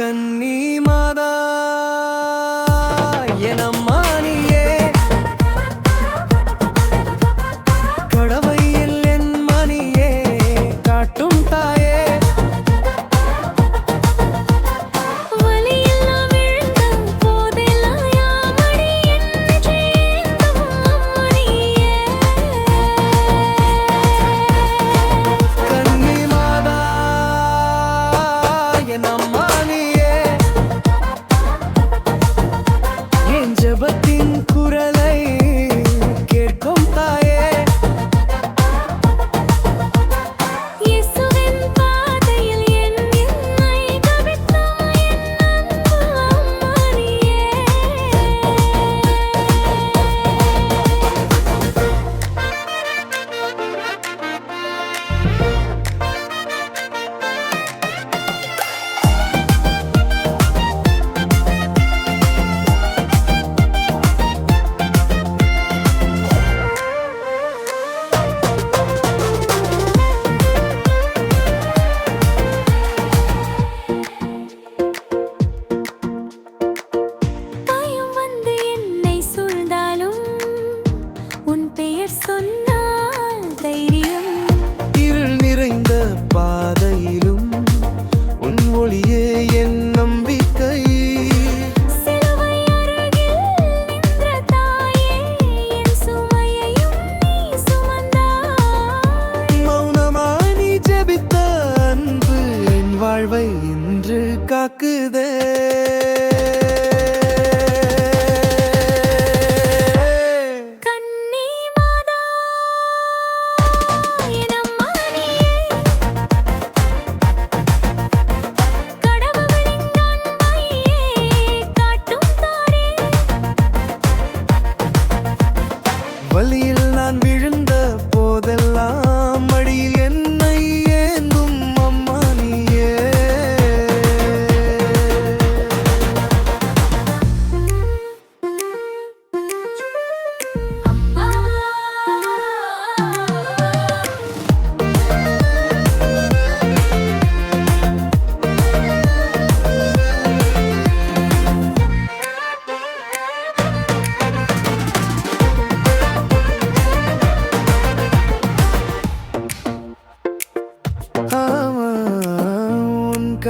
கன்னி மாதா.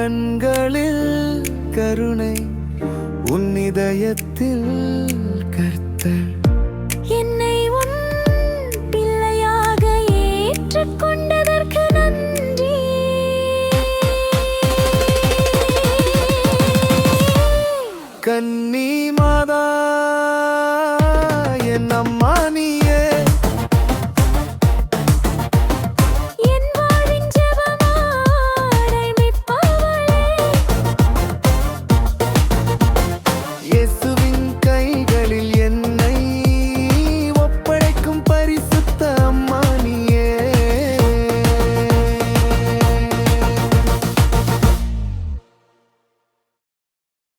கண்களில் கருணை உன்னிதயத்தில் கர்த்தர். என்னை உன் பிள்ளையாக ஏற்றுக்கொண்டதற்கு நன்றி. கண்